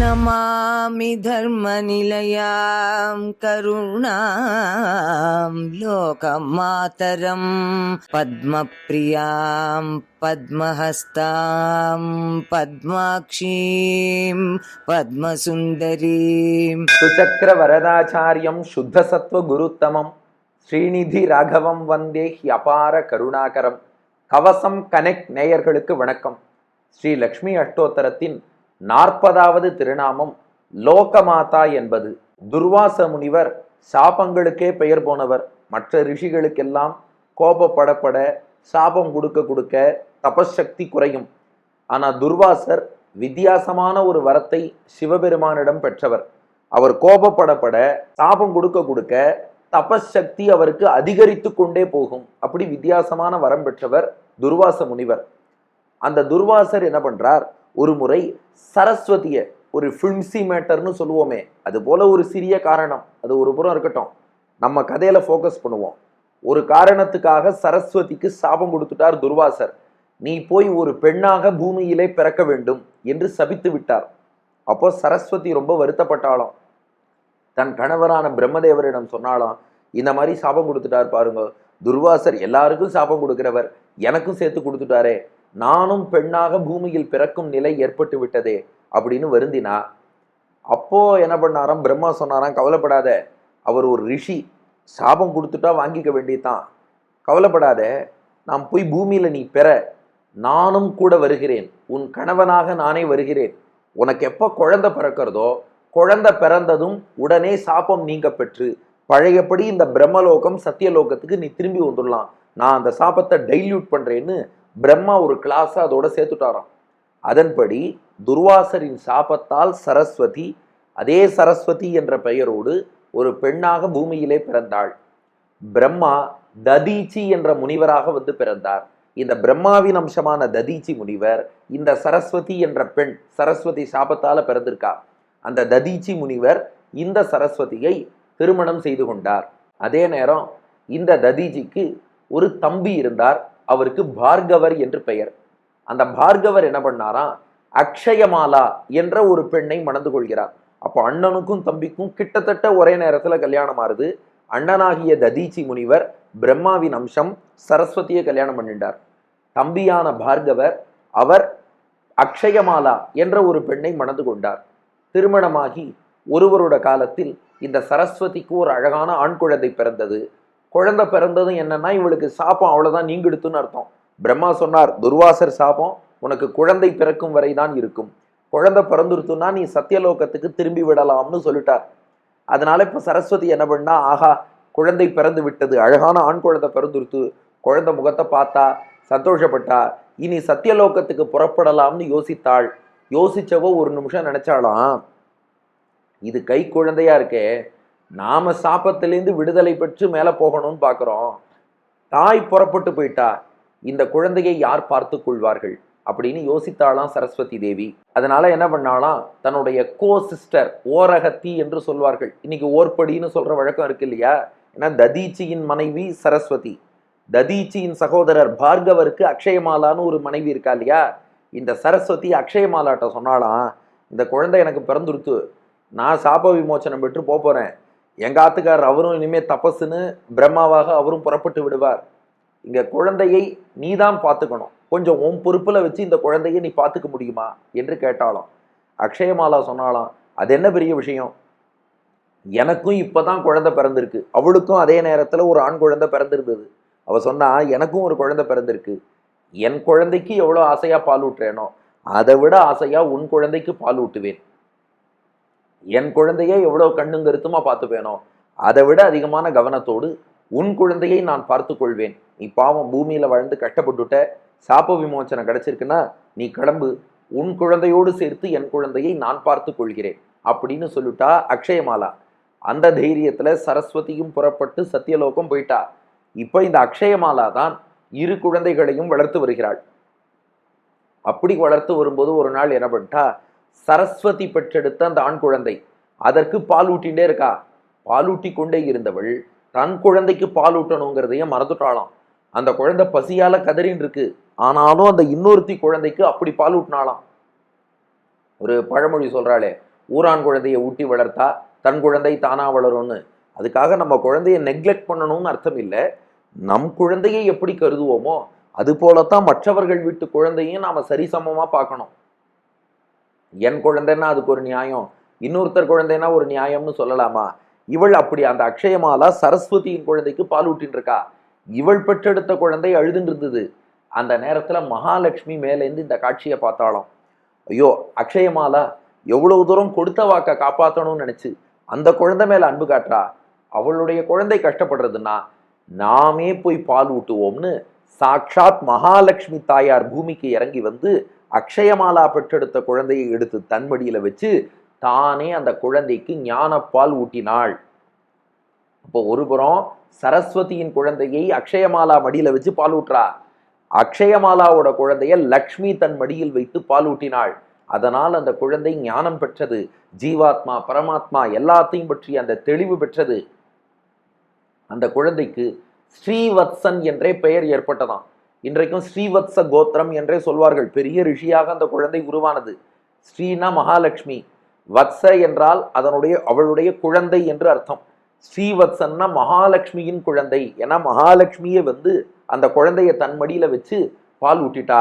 నమామి ధర్మ నిలయాం కరుణాం లోకమాతరం పద్మప్రియాం పద్మహస్తాం పద్మాక్షీం పద్మసుందరీం సుచక్ర వరదాచార్యం శుద్ధసత్వ గురుత్తమం ஸ்ரீநிதி ராகவம் வந்தே ஹி அபார கருணாகரம். கவசம் கனெக்ட் நேயர்களுக்கு வணக்கம். ஸ்ரீ லக்ஷ்மி அஷ்டோத்தரத்தின் நாற்பதாவது திருநாமம் லோகமாதா என்பது. துர்வாச முனிவர் சாபங்களுக்கே பெயர் போனவர். மற்ற ரிஷிகளுக்கெல்லாம் கோபப்படப்பட சாபம் கொடுக்க கொடுக்க தபசக்தி குறையும். ஆனால் துர்வாசர் வித்தியாசமான ஒரு வரத்தை சிவபெருமானிடம் பெற்றவர். அவர் கோபப்படப்பட சாபம் கொடுக்க கொடுக்க தபசக்தி அவருக்கு அதிகரித்து கொண்டே போகும். அப்படி வித்தியாசமான வரம் பெற்றவர் துர்வாச முனிவர். அந்த துர்வாசர் என்ன பண்றார்? ஒரு முறை சரஸ்வதிய ஒரு ஃபில்ம்சி மேட்டர்னு சொல்லுவோமே அது போல ஒரு சிறிய காரணம். அது ஒரு புறம் இருக்கட்டும். நம்ம கதையில ஃபோக்கஸ் பண்ணுவோம். ஒரு காரணத்துக்காக சரஸ்வதிக்கு சாபம் கொடுத்துட்டார் துர்வாசர். நீ போய் ஒரு பெண்ணாக பூமியிலே பிறக்க வேண்டும் என்று சபித்து விட்டார். அப்போ சரஸ்வதி ரொம்ப வருத்தப்பட்டாலும் தன் கணவரான பிரம்மதேவரிடம் சொன்னாலாம் இந்த மாதிரி சாபம் கொடுத்துட்டார் பாருங்க. துர்வாசர் எல்லாருக்கும் சாபம் கொடுக்கிறவர் எனக்கும் சேர்த்து கொடுத்துட்டாரே. நானும் பெண்ணாக பூமியில் பிறக்கும் நிலை ஏற்பட்டு விட்டதே அப்படின்னு வருந்தினா அப்போ என்ன பண்ணாராம் பிரம்மா சொன்னாராம் கவலைப்படாத. அவர் ஒரு ரிஷி. சாபம் கொடுத்துட்டா வாங்கிக்க வேண்டியதான் கவலைப்படாத. நான் போய் பூமியில நீ பெற. நானும் கூட வருகிறேன். உன் கணவனாக நானே வருகிறேன். உனக்கு எப்போ குழந்தை பிறக்கிறதோ குழந்தை பிறந்ததும் உடனே சாபம் நீங்க பெற்று பழையபடி இந்த பிரம்மலோகம் சத்தியலோகத்துக்கு நீ திரும்பி வந்துடலாம். நான் அந்த சாபத்தை டைல்யூட் பண்றேன்னு பிரம்மா ஒரு கிளாஸ் அதோட சேர்த்துட்டாராம். அதன்படி துர்வாசரின் சாபத்தால் சரஸ்வதி அதே சரஸ்வதி என்ற பெயரோடு ஒரு பெண்ணாக பூமியிலே பிறந்தாள். பிரம்மா ததீச்சி என்ற முனிவராக வந்து பிறந்தார். இந்த பிரம்மாவின் அம்சமான ததீச்சி முனிவர் இந்த சரஸ்வதி என்ற பெண் சரஸ்வதி சாபத்தால பிறந்திருக்கா. அந்த ததீச்சி முனிவர் இந்த சரஸ்வதியை திருமணம் செய்து கொண்டார். அதே நேரம் இந்த ததீஜிக்கு ஒரு தம்பி இருந்தார். அவருக்கு பார்கவர் என்று பெயர். அந்த பார்கவர் என்ன பண்ணாராம்? அக்ஷயமாலா என்ற ஒரு பெண்ணை மணந்து கொள்கிறார். அப்போ அண்ணனுக்கும் தம்பிக்கும் கிட்டத்தட்ட ஒரே நேரத்தில் கல்யாணம் ஆறுது. அண்ணனாகிய ததீச்சி முனிவர் பிரம்மாவின் அம்சம் சரஸ்வதியை கல்யாணம் பண்ணிட்டார். தம்பியான பார்கவர் அவர் அக்ஷயமாலா என்ற ஒரு பெண்ணை மணந்து கொண்டார். திருமணமாகி ஒருவரோட காலத்தில் இந்த சரஸ்வதிக்கு ஒரு அழகான ஆண் குழந்தை பிறந்தது. குழந்தை பிறந்ததும் என்னன்னா இவளுக்கு சாபம் அவ்வளோதான் நீங்கிடுத்துன்னு அர்த்தம். பிரம்மா சொன்னார் துர்வாசர் சாபம் உனக்கு குழந்தை பிறக்கும் வரை தான் இருக்கும். குழந்தை பிறந்துருத்துன்னா நீ சத்தியலோகத்துக்கு திரும்பி விடலாம்னு சொல்லிட்டார். அதனால இப்போ சரஸ்வதி என்ன பண்ணா ஆஹா குழந்தை பிறந்து விட்டது. அழகான ஆண் குழந்தை பிறந்துருத்து குழந்தை முகத்தை பார்த்தா சந்தோஷப்பட்டா. இனி சத்தியலோகத்துக்கு புறப்படலாம்னு யோசித்தாள். யோசிச்சவோ ஒரு நிமிஷம் நினச்சாலாம் இது கை குழந்தையா இருக்கே நாம சாபத்திலேருந்து விடுதலை பெற்று மேலே போகணும்னு பார்க்குறோம் தாய் புறப்பட்டு போயிட்டா இந்த குழந்தையை யார் பார்த்து கொள்வார்கள்? அப்படின்னு யோசித்தாலாம் சரஸ்வதி தேவி. அதனால என்ன பண்ணாலாம் தன்னுடைய கோ சிஸ்டர் ஓரகத்தி என்று சொல்வார்கள். இன்னைக்கு ஓர்படின்னு சொல்ற வழக்கம் இருக்கு இல்லையா? ஏன்னா ததீச்சியின் மனைவி சரஸ்வதி. ததீச்சியின் சகோதரர் பார்கவருக்கு அக்ஷயமாலான்னு ஒரு மனைவி இருக்கா இல்லையா? இந்த சரஸ்வதி அக்ஷயமாலாட்ட சொன்னாலாம் இந்த குழந்தை எனக்கு பிறந்துருத்து நான் சாப விமோச்சனம் பெற்று போகிறேன் எங்கள் ஆத்துக்கார் ஆத்துக்காரர் அவரும் இனிமேல் தபஸுன்னு பிரம்மாவாக அவரும் புறப்பட்டு விடுவார். இங்கே குழந்தையை நீதான் பார்த்துக்கணும். கொஞ்சம் உன் பொறுப்பில் வச்சு இந்த குழந்தையை நீ பார்த்துக்க முடியுமா? என்று கேட்டாலும் அக்ஷயமாலா சொன்னாலாம் அது என்ன பெரிய விஷயம்? எனக்கும் இப்போ தான் குழந்தை பிறந்திருக்கு. அவளுக்கும் அதே நேரத்தில் ஒரு ஆண் குழந்தை பிறந்திருந்தது. அவள் சொன்னா எனக்கும் ஒரு குழந்தை பிறந்திருக்கு. என் குழந்தைக்கு எவ்வளோ ஆசையாக பால் ஊட்டுறேனோ அதை விட ஆசையாக உன் குழந்தைக்கு பால் ஊட்டுவேன் என் குழந்தையை எவ்வளோ கண்ணும் கருத்துமா பார்த்துப்பேனோ அதை விட அதிகமான கவனத்தோடு உன் குழந்தையை நான் பார்த்து கொள்வேன். நீ பாவம் பூமியில் வளர்ந்து கஷ்டப்பட்டுட்ட சாப விமோச்சனம் கிடைச்சிருக்குன்னா நீ கிளம்பு. உன் குழந்தையோடு சேர்த்து என் குழந்தையை நான் பார்த்து கொள்கிறேன் அப்படின்னு சொல்லிட்டா அக்ஷயமாலா. அந்த தைரியத்தில் சரஸ்வதியும் புறப்பட்டு சத்தியலோகம் போயிட்டா. இப்போ இந்த அக்ஷயமாலா தான் இரு குழந்தைகளையும் வளர்த்து வருகிறாள். அப்படி வளர்த்து வரும்போது ஒரு நாள் என்ன பண்ணிட்டா சரஸ்வதி பெற்றெடுத்த அந்த ஆண் குழந்தை அதற்கு பாலூட்டிகிட்டே இருக்கா. பாலூட்டி கொண்டே இருந்தவள் தன் குழந்தைக்கு பாலூட்டணுங்கிறதையே மறந்துட்டாளாம். அந்த குழந்தை பசியால கதறின்னு இருக்கு. ஆனாலும் அந்த இன்னொருத்தி குழந்தைக்கு அப்படி பாலூட்டினாலாம் ஒரு பழமொழி சொல்றாளே ஊரான் குழந்தையை ஊட்டி வளர்த்தா தன் குழந்தை தானா வளரும்னு. அதுக்காக நம்ம குழந்தைய நெக்லெக்ட் பண்ணணும்னு அர்த்தம் இல்லை. நம் குழந்தையை எப்படி கருதுவோமோ அது போலத்தான் மற்றவர்கள் வீட்டு குழந்தையும் நாம சரிசமமா பார்க்கணும். என் குழந்தைன்னா அதுக்கு ஒரு நியாயம் இன்னொருத்தர் குழந்தைன்னா ஒரு நியாயம்னு சொல்லலாமா? இவள் அப்படி அந்த அக்ஷயமாலா சரஸ்வதியின் குழந்தைக்கு பால் ஊட்டின்னு இருக்கா இவள் பெற்றெடுத்த குழந்தை அழுதுன்னு இருந்தது அந்த நேரத்துல மகாலட்சுமி மேலேருந்து இந்த காட்சியை பார்த்தாலும் ஐயோ அக்ஷயமாலா எவ்வளவு தூரம் கொடுத்த வாக்க காப்பாற்றணும்னு நினைச்சு அந்த குழந்தை மேல அன்பு காட்டுறா? அவளுடைய குழந்தை கஷ்டப்படுறதுன்னா நாமே போய் பால் ஊட்டுவோம்னு சாக்ஷாத் மகாலட்சுமி தாயார் பூமிக்கு இறங்கி வந்து அக்ஷயமாலா பெற்றெடுத்த குழந்தையை எடுத்து தன்மடியில் வச்சு தானே அந்த குழந்தைக்கு ஞானப்பால் ஊட்டினாள். அப்போ ஒருபுறம் சரஸ்வதியின் குழந்தையை அக்ஷயமாலா மடியில் வச்சு பால் ஊட்டுறா. அக்ஷயமாலாவோட குழந்தைய லக்ஷ்மி தன் மடியில் வைத்து பால் ஊட்டினாள். அதனால் அந்த குழந்தை ஞானம் பெற்றது ஜீவாத்மா பரமாத்மா எல்லாத்தையும் பற்றி அந்த தெளிவு பெற்றது. அந்த குழந்தைக்கு ஸ்ரீவத்சன் என்றே பெயர் ஏற்பட்டதாம். இன்றைக்கும் ஸ்ரீவத்ச கோத்திரம் என்றே சொல்வார்கள். பெரிய ரிஷியாக அந்த குழந்தை உருவானது. ஸ்ரீனா மகாலட்சுமி. வத்ச என்றால் அதனுடைய அவளுடைய குழந்தை என்று அர்த்தம். ஸ்ரீவத்சன்னா மகாலட்சுமியின் குழந்தை. ஏன்னா மகாலட்சுமியை வந்து அந்த குழந்தைய தன்மடியில் வச்சு பால் ஊட்டிட்டா.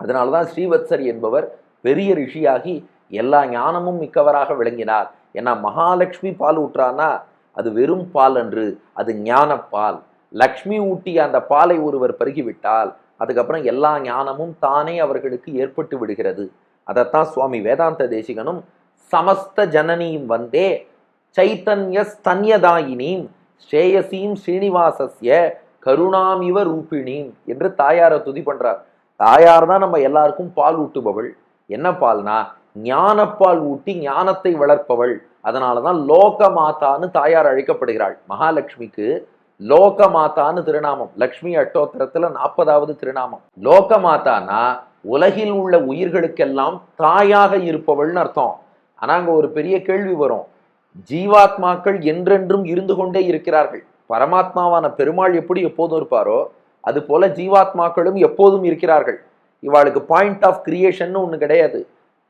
அதனாலதான் ஸ்ரீவத்சர் என்பவர் பெரிய ரிஷியாகி எல்லா ஞானமும் மிக்கவராக விளங்கினார். ஏன்னா மகாலட்சுமி பால் ஊட்டுறான்னா அது வெறும் பால் அன்று அது ஞானப்பால். லக்ஷ்மி ஊட்டிய அந்த பாலை ஒருவர் பருகிவிட்டால் அதுக்கப்புறம் எல்லா ஞானமும் தானே அவர்களுக்கு ஏற்பட்டு விடுகிறது. அதைத்தான் சுவாமி வேதாந்த தேசிகனும் சமஸ்த ஜனனியும் வந்தே சைத்தன்ய ஸ்தன்யதாயினீம் ஸ்ரேயசீம் ஸ்ரீனிவாசஸ்ய கருணாமிவ ரூபிணீம் என்று தாயாரை துதி பண்றார். தாயார் தான் நம்ம எல்லாருக்கும் பால் ஊட்டுபவள். என்ன பால்னா? ஞானப்பால் ஊட்டி ஞானத்தை வளர்ப்பவள். அதனாலதான் லோக மாதான்னு தாயார் அழைக்கப்படுகிறாள். மகாலட்சுமிக்கு லோக மாதான்னு திருநாமம். லக்ஷ்மி அட்டோத்திரத்துல நாற்பதாவது திருநாமம். லோக மாதானா உலகில் உள்ள உயிர்களுக்கெல்லாம் தாயாக இருப்பவள்னு அர்த்தம். ஆனா அங்க ஒரு பெரிய கேள்வி வரும். ஜீவாத்மாக்கள் என்றென்றும் இருந்து கொண்டே இருக்கிறார்கள். பரமாத்மாவான பெருமாள் எப்படி எப்போதும் இருப்பாரோ அது போல ஜீவாத்மாக்களும் எப்போதும் இருக்கிறார்கள். இவாளுக்கு பாயிண்ட் ஆஃப் கிரியேஷன் ஒன்று கிடையாது.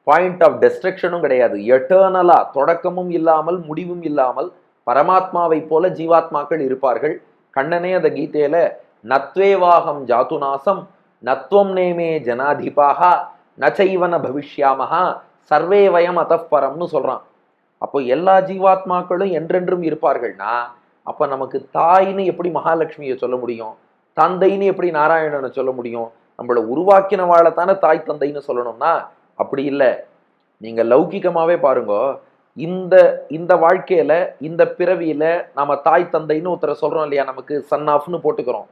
பாயிண்ட் ஆஃப் டெஸ்ட்ரக்ஷனும் கிடையாது. எட்டர்னலா தொடக்கமும் இல்லாமல் முடிவும் இல்லாமல் பரமாத்மாவை போல ஜீவாத்மாக்கள் இருப்பார்கள். கண்ணனே அந்த கீதையில நத்வேவாகம் ஜாதுநாசம் நத்வம் நேமே ஜனாதிபாகா நச்சைவன பவிஷ்யாமகா சர்வே வயம் அத்தப்பரம்னு சொல்றான். அப்போ எல்லா ஜீவாத்மாக்களும் என்றென்றும் இருப்பார்கள்னா அப்போ நமக்கு தாய்னு எப்படி மகாலட்சுமியை சொல்ல முடியும்? தந்தைன்னு எப்படி நாராயணனை சொல்ல முடியும்? நம்மளை உருவாக்கினவாழத்தானே தாய் தந்தைன்னு சொல்லணும்னா அப்படி இல்லை. நீங்கள் லௌகிகமாகவே பாருங்க. இந்த இந்த வாழ்க்கையில் இந்த பிறவியில் நம்ம தாய் தந்தைன்னு ஒருத்தரை சொல்கிறோம் இல்லையா? நமக்கு சன் ஆஃப்னு போட்டுக்கிறோம்.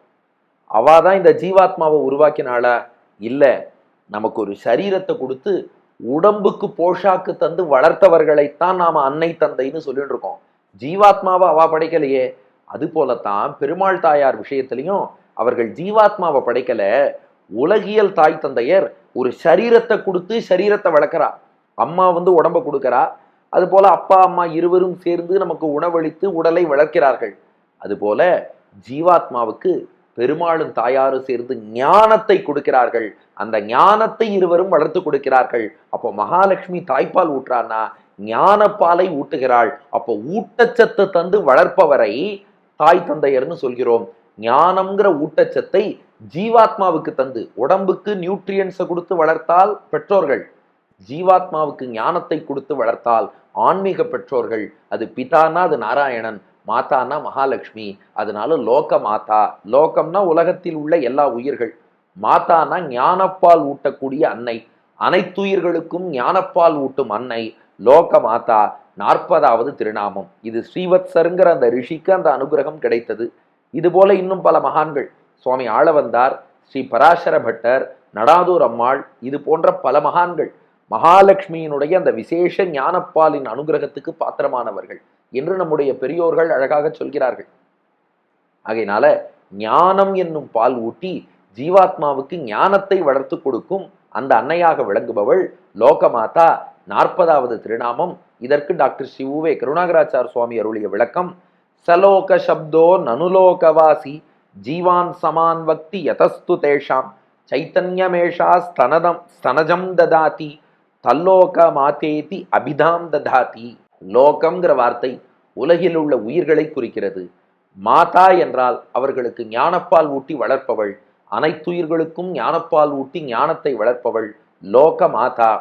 அவா தான் இந்த ஜீவாத்மாவை உருவாக்கினாளா? இல்லை. நமக்கு ஒரு சரீரத்தை கொடுத்து உடம்புக்கு போஷாக்கு தந்து வளர்த்தவர்களைத்தான் நாம் அன்னை தந்தைன்னு சொல்லிட்டு இருக்கோம். ஜீவாத்மாவை அவா படைக்கலையே. அது போலத்தான் பெருமாள் தாயார் விஷயத்திலையும் அவர்கள் ஜீவாத்மாவை படைக்கல. உலகியல் தாய் தந்தையர் ஒரு சரீரத்தை கொடுத்து சரீரத்தை வளர்க்குறா. அம்மா வந்து உடம்ப கொடுக்குறா. அதுபோல அப்பா அம்மா இருவரும் சேர்ந்து நமக்கு உணவளித்து உடலை வளர்க்கிறார்கள். அதுபோல ஜீவாத்மாவுக்கு பெருமாளும் தாயாரும் சேர்ந்து ஞானத்தை கொடுக்கிறார்கள். அந்த ஞானத்தை இருவரும் வளர்த்து கொடுக்கிறார்கள். அப்போ மகாலட்சுமி தாய்ப்பால் ஊட்டுறான்னா ஞானப்பாலை ஊட்டுகிறாள். அப்போ ஊட்டச்சத்து தந்து வளர்ப்பவரை தாய் தந்தையர்னு சொல்கிறோம். ஞானம்ங்கிற ஊட்டச்சத்தை ஜீவாத்மாவுக்கு தந்து உடம்புக்கு நியூட்ரியன்ஸை கொடுத்து வளர்த்தால் பெற்றோர்கள் ஜீவாத்மாவுக்கு ஞானத்தை கொடுத்து வளர்த்தால் ஆன்மீக பெற்றோர்கள் அது பிதானா அது நாராயணன் மாதானா மகாலட்சுமி அதனால லோக மாதா. லோகம்னா உலகத்தில் உள்ள எல்லா உயிர்கள். மாதானா ஞானப்பால் ஊட்டக்கூடிய அன்னை. அனைத்துயிர்களுக்கும் ஞானப்பால் ஊட்டும் அன்னை. லோக மாதா நாற்பதாவது திருநாமம். இது ஸ்ரீவத்சருங்கிற அந்த ரிஷிக்கு அந்த அனுகிரகம் கிடைத்தது. இது போல இன்னும் பல மகான்கள். சுவாமி ஆளவந்தார் ஸ்ரீ பராசர பட்டர் நடாதூர் அம்மாள் இது போன்ற பல மகான்கள் மகாலட்சுமியினுடைய அந்த விசேஷ ஞானப்பாலின் அனுகிரகத்துக்கு பாத்திரமானவர்கள். என்று நம்முடைய பெரியோர்கள் அழகாக சொல்கிறார்கள். ஆகையினால ஞானம் என்னும் பால் ஊட்டி ஜீவாத்மாவுக்கு ஞானத்தை வளர்த்து கொடுக்கும் அந்த அன்னையாக விளங்குபவள் லோகமாதா நாற்பதாவது திருநாமம். இதற்கு டாக்டர் சிவுவே கருணாகராச்சார் சுவாமி அருளிய விளக்கம் சலோக சப்தோ நனுலோகவாசி ஜீவான் சமான் வக்தி யதஸ்து தேஷாம். சைத்தன்யமேஷா ஸ்தனதம் ஸ்தனஜம் ததாதி தல்லோக மாதேதி அபிதாம் ததாதி. லோகம்ங்கிற வார்த்தை உலகில் உள்ள உயிர்களை குறிக்கிறது. மாதா என்றால் அவர்களுக்கு ஞானப்பால் ஊட்டி வளர்ப்பவள். அனைத்துயிர்களுக்கும் ஞானப்பால் ஊட்டி ஞானத்தை வளர்ப்பவள் லோக மாதா.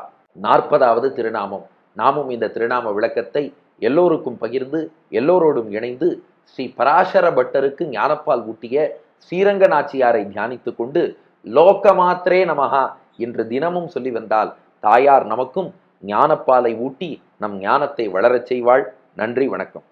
நாற்பதாவது திருநாமம். நாமும் இந்த திருநாம விளக்கத்தை எல்லோருக்கும் பகிர்ந்து எல்லோரோடும் இணைந்து ஸ்ரீ பராசர பட்டருக்கு ஞானப்பால் ஊட்டிய ஸ்ரீரங்க நாச்சியாரை தியானித்து கொண்டு லோக மாத்திரே நமகா என்று தினமும் சொல்லி வந்தால் தாயார் நமக்கும் ஞானப்பாலை ஊட்டி நம் ஞானத்தை வளரச் செய்வாள். நன்றி வணக்கம்.